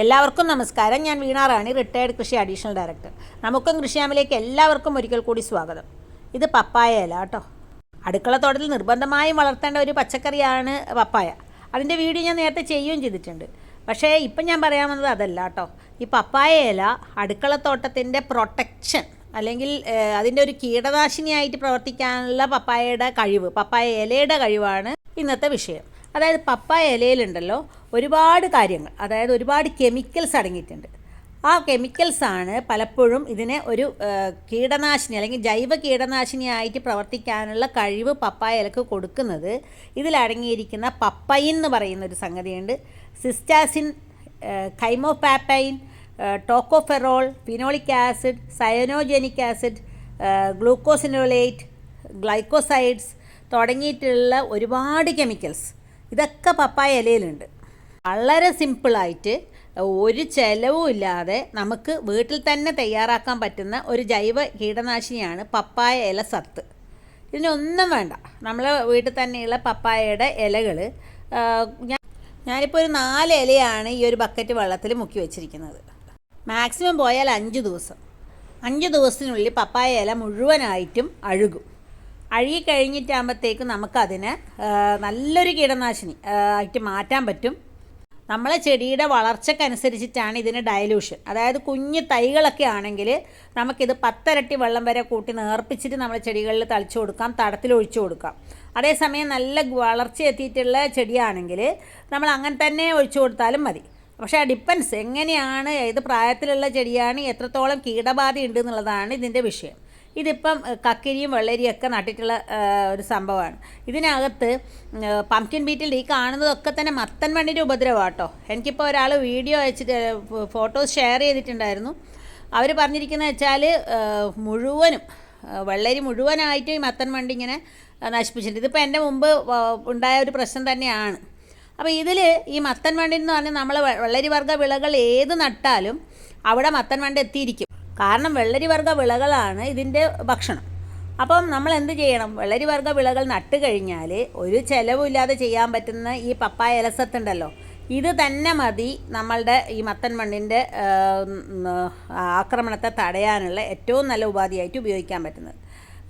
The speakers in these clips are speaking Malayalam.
എല്ലാവർക്കും നമസ്കാരം. ഞാൻ വീണാറാണി റിട്ടയർഡ് കൃഷി അഡീഷണൽ ഡയറക്ടർ നമുക്കും കൃഷിയാമിലേക്ക് എല്ലാവർക്കും ഒരിക്കൽ കൂടി സ്വാഗതം. ഇത് പപ്പായ ഇല കേട്ടോ. അടുക്കളത്തോട്ടത്തിൽ നിർബന്ധമായും വളർത്തേണ്ട ഒരു പച്ചക്കറിയാണ് പപ്പായ. അതിന്റെ വീഡിയോ ഞാൻ നേരത്തെ ചെയ്യുകയും ചെയ്തിട്ടുണ്ട്. പക്ഷേ ഇപ്പം ഞാൻ പറയാൻ വന്നത് അതല്ല കേട്ടോ. ഈ പപ്പായ ഇല അടുക്കളത്തോട്ടത്തിന്റെ പ്രൊട്ടക്ഷൻ അല്ലെങ്കിൽ അതിന്റെ ഒരു കീടനാശിനിയായിട്ട് പ്രവർത്തിക്കാനുള്ള പപ്പായയുടെ കഴിവ് പപ്പായ ഇലയുടെ കഴിവാണ് ഇന്നത്തെ വിഷയം. അതായത് പപ്പായ ഇലയിലുണ്ടല്ലോ ഒരുപാട് കാര്യങ്ങൾ അതായത് ഒരുപാട് കെമിക്കൽസ് അടങ്ങിയിട്ടുണ്ട്. ആ കെമിക്കൽസാണ് പലപ്പോഴും ഇതിനെ ഒരു കീടനാശിനി അല്ലെങ്കിൽ ജൈവ കീടനാശിനിയായിട്ട് പ്രവർത്തിക്കാനുള്ള കഴിവ് പപ്പായ ഇലക്ക് കൊടുക്കുന്നത്. ഇതിലടങ്ങിയിരിക്കുന്ന പപ്പയിൻ എന്ന് പറയുന്ന ഒരു സംഗതിയുണ്ട്. Cystatin chymopapain tocopherol phenolic acid cyanogenic acid glucosinolate glycosides തുടങ്ങിയിട്ടുള്ള ഒരുപാട് കെമിക്കൽസ്. ഇതൊക്കെ പപ്പായ ഇലയിലുണ്ട്. വളരെ സിമ്പിളായിട്ട് ഒരു ചിലവും ഇല്ലാതെ നമുക്ക് വീട്ടിൽ തന്നെ തയ്യാറാക്കാൻ പറ്റുന്ന ഒരു ജൈവ കീടനാശിനിയാണ് പപ്പായ ഇല സത്ത്. ഇതിനൊന്നും വേണ്ട. നമ്മളെ വീട്ടിൽ തന്നെയുള്ള പപ്പായയുടെ ഇലകൾ ഞാൻ ഞാനിപ്പോൾ ഒരു നാല് ഇലയാണ് ഈ ഒരു ബക്കറ്റ് വെള്ളത്തിൽ മുക്കി വെച്ചിരിക്കുന്നത്. മാക്സിമം പോയാൽ അഞ്ച് ദിവസം. അഞ്ച് ദിവസത്തിനുള്ളിൽ പപ്പായ ഇല മുഴുവനായിട്ടും അഴുകും. അഴുകി കഴിഞ്ഞിട്ടാകുമ്പോഴത്തേക്കും നമുക്കതിന് നല്ലൊരു കീടനാശിനി ആയിട്ട് മാറ്റാൻ പറ്റും. നമ്മളെ ചെടിയുടെ വളർച്ചക്കനുസരിച്ചിട്ടാണ് ഇതിന് ഡയലൂഷൻ അതായത് കുഞ്ഞ് തൈകളൊക്കെ ആണെങ്കിൽ നമുക്കിത് പത്തരട്ടി വെള്ളം വരെ കൂട്ടി നേർപ്പിച്ചിട്ട് നമ്മൾ ചെടികളിൽ തളിച്ചു കൊടുക്കാം തടത്തിൽ ഒഴിച്ചു കൊടുക്കാം. അതേസമയം നല്ല വളർച്ച എത്തിയിട്ടുള്ള ചെടിയാണെങ്കിൽ നമ്മൾ അങ്ങനെ തന്നെ ഒഴിച്ചു കൊടുത്താലും മതി. പക്ഷേ ആ ഡിപ്പെൻസ് എങ്ങനെയാണ് ഏത് പ്രായത്തിലുള്ള ചെടിയാണ് എത്രത്തോളം കീടബാധ ഉണ്ട് എന്നുള്ളതാണ് ഇതിന്റെ വിഷയം. ഇതിപ്പം കക്കരിയും വെള്ളരിയും ഒക്കെ നട്ടിട്ടുള്ള ഒരു സംഭവമാണ്. ഇതിനകത്ത് പംകിൻ ബീറ്റിൽ ഈ കാണുന്നതൊക്കെ തന്നെ മത്തൻ വണ്ണിന്റെ കേട്ടോ എനിക്കിപ്പോൾ ഒരാൾ വീഡിയോ അയച്ചിട്ട് ഫോട്ടോസ് ഷെയർ ചെയ്തിട്ടുണ്ടായിരുന്നു. അവർ പറഞ്ഞിരിക്കുന്നത് വെച്ചാൽ മുഴുവനും വെള്ളരി മുഴുവനായിട്ട് ഈ മത്തൻ വണ്ടി ഇങ്ങനെ നശിപ്പിച്ചിട്ടുണ്ട്. ഇതിപ്പോൾ എന്റെ മുമ്പ് ഉണ്ടായ ഒരു പ്രശ്നം തന്നെയാണ്. അപ്പോൾ ഇതിൽ ഈ മത്തൻ വണ്ടി എന്ന് പറഞ്ഞാൽ നമ്മൾ വെള്ളരി വർഗ വിളകൾ ഏത് നട്ടാലും അവിടെ മത്തൻ വണ്ടി എത്തിയിരിക്കും. കാരണം വെള്ളരി വർഗ വിളകളാണ് ഇതിന്റെ ഭക്ഷണം. അപ്പം നമ്മൾ എന്ത് ചെയ്യണം? വെള്ളരി വർഗ വിളകൾ നട്ട് കഴിഞ്ഞാൽ ഒരു ചിലവില്ലാതെ ചെയ്യാൻ പറ്റുന്ന ഈ പപ്പായ ഇലസത്തുണ്ടല്ലോ ഇത് തന്നെ മതി നമ്മളുടെ ഈ മത്തൻ മണ്ണിന്റെ ആക്രമണത്തെ തടയാനുള്ള ഏറ്റവും നല്ല ഉപാധിയായിട്ട് ഉപയോഗിക്കാൻ പറ്റുന്നത്.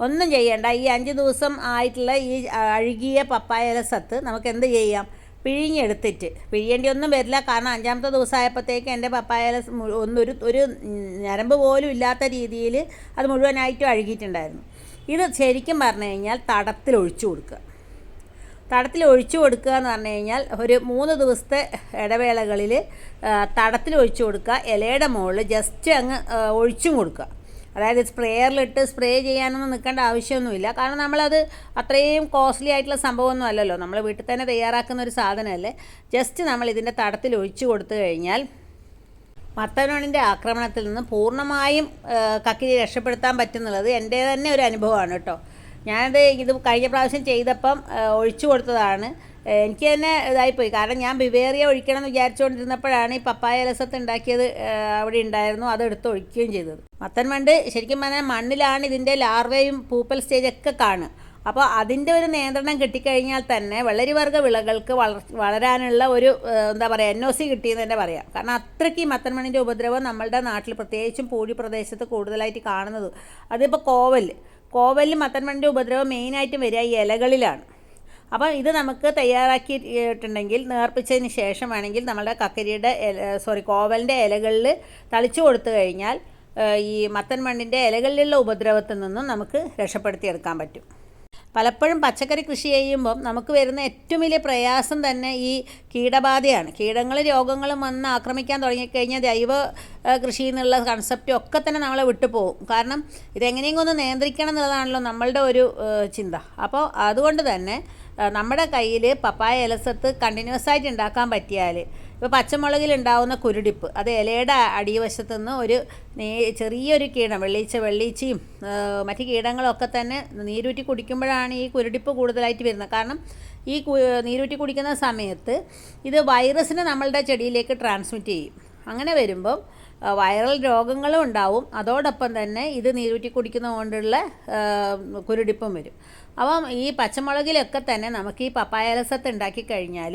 ഒന്നും ചെയ്യേണ്ട. ഈ അഞ്ച് ദിവസം ആയിട്ടുള്ള ഈ അഴുകിയ പപ്പായ ഇലസത്ത് നമുക്ക് എന്ത് ചെയ്യാം? പിഴിഞ്ഞെടുത്തിട്ട്. പിഴിയേണ്ടി ഒന്നും വരില്ല. കാരണം അഞ്ചാമത്തെ ദിവസമായപ്പോഴത്തേക്ക് എന്റെ പപ്പായ ഇല സ് ഒന്നൊരു ഒരു ഞരമ്പ് പോലും ഇല്ലാത്ത രീതിയിൽ അത് മുഴുവനായിട്ടും അഴുകിയിട്ടുണ്ടായിരുന്നു. ഇത് ശരിക്കും പറഞ്ഞു കഴിഞ്ഞാൽ തടത്തിൽ ഒഴിച്ചു കൊടുക്കുക. തടത്തിൽ ഒഴിച്ചു കൊടുക്കുക എന്ന് പറഞ്ഞു കഴിഞ്ഞാൽ ഒരു മൂന്ന് ദിവസത്തെ ഇടവേളകളിൽ തടത്തിൽ ഒഴിച്ചു കൊടുക്കുക. ഇലയുടെ മുകളിൽ ജസ്റ്റ് അങ്ങ് ഒഴിച്ചും കൊടുക്കുക. അതായത് സ്പ്രേയറിലിട്ട് സ്പ്രേ ചെയ്യാനൊന്നും നിൽക്കേണ്ട ആവശ്യമൊന്നുമില്ല. കാരണം നമ്മളത് അത്രയും കോസ്റ്റ്ലി ആയിട്ടുള്ള സംഭവമൊന്നും അല്ലല്ലോ. നമ്മൾ വീട്ടിൽ തന്നെ തയ്യാറാക്കുന്ന ഒരു സാധനമല്ലേ? ജസ്റ്റ് നമ്മൾ ഇതിന്റെ തടത്തിൽ ഒഴിച്ചു കൊടുത്തു കഴിഞ്ഞാൽ മത്തനോണിന്റെ ആക്രമണത്തിൽ നിന്ന് പൂർണമായും കക്കിരി രക്ഷപ്പെടുത്താൻ പറ്റുന്നുള്ളത് എന്റെ തന്നെ ഒരു അനുഭവമാണ് കേട്ടോ. ഞാനത് ഇത് കഴിഞ്ഞ പ്രാവശ്യം ചെയ്തപ്പം ഒഴിച്ചു കൊടുത്തതാണ്. എനിക്ക് തന്നെ ഇതായിപ്പോയി. കാരണം ഞാൻ ബിവേറിയ ഒഴിക്കണം എന്ന് വിചാരിച്ചുകൊണ്ടിരുന്നപ്പോഴാണ് ഈ പപ്പായ രസത്ത് ഉണ്ടാക്കിയത് അവിടെ ഉണ്ടായിരുന്നു. അതെടുത്ത് ഒഴിക്കുകയും ചെയ്തത്. മത്തൻ വണ്ട് ശരിക്കും പറഞ്ഞാൽ മണ്ണിലാണ് ഇതിന്റെ ലാർവയും പൂപ്പൽ സ്റ്റേജൊക്കെ കാണുക. അപ്പോൾ അതിന്റെ ഒരു നിയന്ത്രണം കിട്ടിക്കഴിഞ്ഞാൽ തന്നെ വെള്ളരിവർഗ വിളകൾക്ക് വളർ വളരാനുള്ള ഒരു എന്താ പറയുക എൻ ഒ സി കിട്ടിയെന്ന് തന്നെ പറയാം. കാരണം അത്രയ്ക്ക് മത്തൻമണിന്റെ ഉപദ്രവം നമ്മളുടെ നാട്ടിൽ പ്രത്യേകിച്ചും പൂഴി പ്രദേശത്ത് കൂടുതലായിട്ട് കാണുന്നത്. അതിപ്പോൾ കോവൽ. കോവലിൽ മത്തൻമണിന്റെ ഉപദ്രവം മെയിനായിട്ടും വരിക ഈ ഇലകളിലാണ്. അപ്പോൾ ഇത് നമുക്ക് തയ്യാറാക്കിയിട്ടുണ്ടെങ്കിൽ നേർപ്പിച്ചതിന് ശേഷമാണെങ്കിൽ നമ്മുടെ കക്കരിയുടെ സോറി കോവലിന്റെ ഇലകളിൽ തളിച്ചു കൊടുത്തു കഴിഞ്ഞാൽ ഈ മത്തൻ മണ്ണിന്റെ ഇലകളിലുള്ള ഉപദ്രവത്തിൽ നിന്നും നമുക്ക് രക്ഷപ്പെടുത്തിയെടുക്കാൻ പറ്റും. പലപ്പോഴും പച്ചക്കറി കൃഷി ചെയ്യുമ്പം നമുക്ക് വരുന്ന ഏറ്റവും വലിയ പ്രയാസം തന്നെ ഈ കീടബാധയാണ്. കീടങ്ങളും രോഗങ്ങളും വന്ന് ആക്രമിക്കാൻ തുടങ്ങിക്കഴിഞ്ഞാൽ ജൈവ കൃഷി എന്നുള്ള കൺസെപ്റ്റും ഒക്കെ തന്നെ നമ്മളെ വിട്ടുപോകും. കാരണം ഇതെങ്ങനെയെങ്കിലും ഒന്ന് നിയന്ത്രിക്കണം എന്നുള്ളതാണല്ലോ നമ്മളുടെ ഒരു ചിന്ത. അപ്പോൾ അതുകൊണ്ട് തന്നെ നമ്മുടെ കയ്യിൽ പപ്പായ ഇലസത്ത് കണ്ടിന്യൂസ് ആയിട്ട് ഉണ്ടാക്കാൻ പറ്റിയാൽ ഇപ്പോൾ പച്ചമുളകിൽ ഉണ്ടാവുന്ന കുരുടിപ്പ് അത് ഇലയുടെ അടിവശത്തു നിന്ന് ഒരു നീ ചെറിയൊരു കീടം വെള്ളീച്ച വെള്ളീച്ചയും മറ്റു കീടങ്ങളൊക്കെ തന്നെ നീരൂറ്റി കുടിക്കുമ്പോഴാണ് ഈ കുരുടിപ്പ് കൂടുതലായിട്ട് വരുന്നത്. കാരണം ഈ നീരൂറ്റി കുടിക്കുന്ന സമയത്ത് ഇത് വൈറസിനെ നമ്മളുടെ ചെടിയിലേക്ക് ട്രാൻസ്മിറ്റ് ചെയ്യും. അങ്ങനെ വരുമ്പം വൈറൽ രോഗങ്ങളും ഉണ്ടാവും. അതോടൊപ്പം തന്നെ ഇത് നീരൂറ്റി കുടിക്കുന്ന കൊണ്ടുള്ള കുരുടിപ്പും വരും. അപ്പം ഈ പച്ചമുളകിലൊക്കെ തന്നെ നമുക്ക് ഈ പപ്പായ രസത്ത് ഉണ്ടാക്കി കഴിഞ്ഞാൽ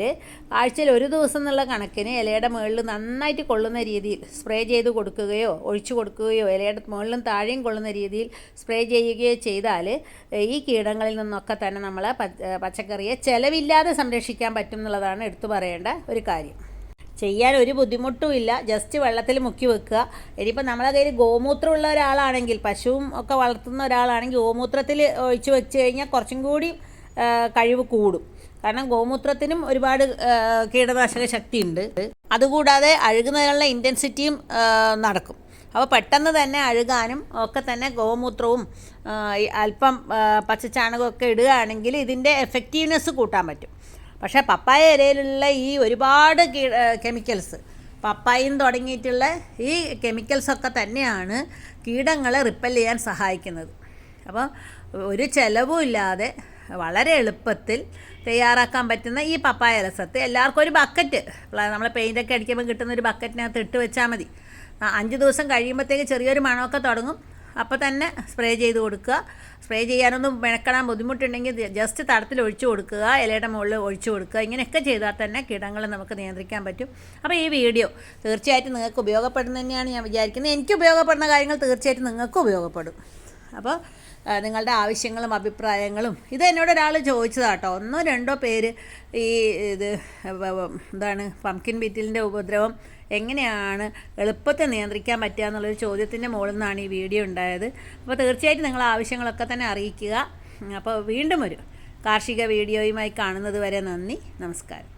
ആഴ്ചയിൽ ഒരു ദിവസം എന്നുള്ള കണക്കിന് ഇലയുടെ മുകളിൽ നന്നായിട്ട് കൊള്ളുന്ന രീതിയിൽ സ്പ്രേ ചെയ്ത് കൊടുക്കുകയോ ഒഴിച്ചു കൊടുക്കുകയോ ഇലയുടെ മുകളിലും താഴെയും കൊള്ളുന്ന രീതിയിൽ സ്പ്രേ ചെയ്യുകയോ ചെയ്താൽ ഈ കീടങ്ങളിൽ നിന്നൊക്കെ തന്നെ നമ്മൾ പച്ചക്കറിയെ ചിലവില്ലാതെ സംരക്ഷിക്കാൻ പറ്റും എന്നുള്ളതാണ് എടുത്തു പറയേണ്ട ഒരു കാര്യം. ചെയ്യാൻ ഒരു ബുദ്ധിമുട്ടും ഇല്ല. ജസ്റ്റ് വെള്ളത്തിൽ മുക്കി വെക്കുക. ഇനിയിപ്പോൾ നമ്മളെ കയ്യിൽ ഗോമൂത്രമുള്ള ഒരാളാണെങ്കിൽ പശുവും ഒക്കെ വളർത്തുന്ന ഒരാളാണെങ്കിൽ ഗോമൂത്രത്തിൽ ഒഴിച്ച് വെച്ച് കഴിഞ്ഞാൽ കുറച്ചും കൂടി കഴിവ് കൂടും. കാരണം ഗോമൂത്രത്തിനും ഒരുപാട് കീടനാശക ശക്തിയുണ്ട്. അതുകൂടാതെ അഴുകുന്നതിനുള്ള ഇന്റൻസിറ്റിയും നടക്കും. അപ്പോൾ പെട്ടെന്ന് തന്നെ അഴുകാനും ഒക്കെ തന്നെ ഗോമൂത്രവും അല്പം പച്ചച്ചാണകമൊക്കെ ഇടുകയാണെങ്കിൽ ഇതിന്റെ എഫക്റ്റീവ്നെസ് കൂട്ടാൻ പറ്റും. പക്ഷേ പപ്പായ ഇലയിലുള്ള ഈ ഒരുപാട് കെമിക്കൽസ് പപ്പായും തുടങ്ങിയിട്ടുള്ള ഈ കെമിക്കൽസൊക്കെ തന്നെയാണ് കീടങ്ങളെ റിപ്പൽ ചെയ്യാൻ സഹായിക്കുന്നത്. അപ്പോൾ ഒരു ചിലവും ഇല്ലാതെ വളരെ എളുപ്പത്തിൽ തയ്യാറാക്കാൻ പറ്റുന്ന ഈ പപ്പായ രസത്ത് എല്ലാവർക്കും ഒരു ബക്കറ്റ് നമ്മൾ പെയിന്റൊക്കെ അടിക്കുമ്പോൾ കിട്ടുന്ന ഒരു ബക്കറ്റിനകത്ത് ഇട്ട് വെച്ചാൽ മതി. അഞ്ച് ദിവസം കഴിയുമ്പോഴത്തേക്ക് ചെറിയൊരു മണമൊക്കെ തുടങ്ങും. അപ്പോൾ തന്നെ സ്പ്രേ ചെയ്ത് കൊടുക്കുക. സ്പ്രേ ചെയ്യാനൊന്നും മെനക്കെടാൻ ബുദ്ധിമുട്ടുണ്ടെങ്കിൽ ജസ്റ്റ് തടത്തിൽ ഒഴിച്ചു കൊടുക്കുക ഇലയുടെ മുകളിൽ ഒഴിച്ചു കൊടുക്കുക. ഇങ്ങനെയൊക്കെ ചെയ്താൽ തന്നെ കീടങ്ങളെ നമുക്ക് നിയന്ത്രിക്കാൻ പറ്റും. അപ്പോൾ ഈ വീഡിയോ തീർച്ചയായിട്ടും നിങ്ങൾക്ക് ഉപയോഗപ്പെടുന്ന തന്നെയാണ് ഞാൻ വിചാരിക്കുന്നത്. എനിക്ക് ഉപയോഗപ്പെടുന്ന കാര്യങ്ങൾ തീർച്ചയായിട്ടും നിങ്ങൾക്ക് ഉപയോഗപ്പെടും. അപ്പോൾ നിങ്ങളുടെ ആവശ്യങ്ങളും അഭിപ്രായങ്ങളും. ഇത് എന്നോട് ഒരാൾ ചോദിച്ചതാട്ടോ ഒന്നോ രണ്ടോ പേര് ഈ ഇത് എന്താണ് പംകിൻ ബീറ്റിലിന്റെ ഉപദ്രവം എങ്ങനെയാണ് എളുപ്പത്തെ നിയന്ത്രിക്കാൻ പറ്റുക എന്നുള്ളൊരു ചോദ്യത്തിന്റെ മുകളിൽ നിന്നാണ് ഈ വീഡിയോ ഉണ്ടായത്. അപ്പോൾ തീർച്ചയായിട്ടും നിങ്ങൾ ആവശ്യങ്ങളൊക്കെ തന്നെ അറിയിക്കുക. അപ്പോൾ വീണ്ടും ഒരു കാർഷിക വീഡിയോയുമായി കാണുന്നത് വരെ നന്ദി. നമസ്കാരം.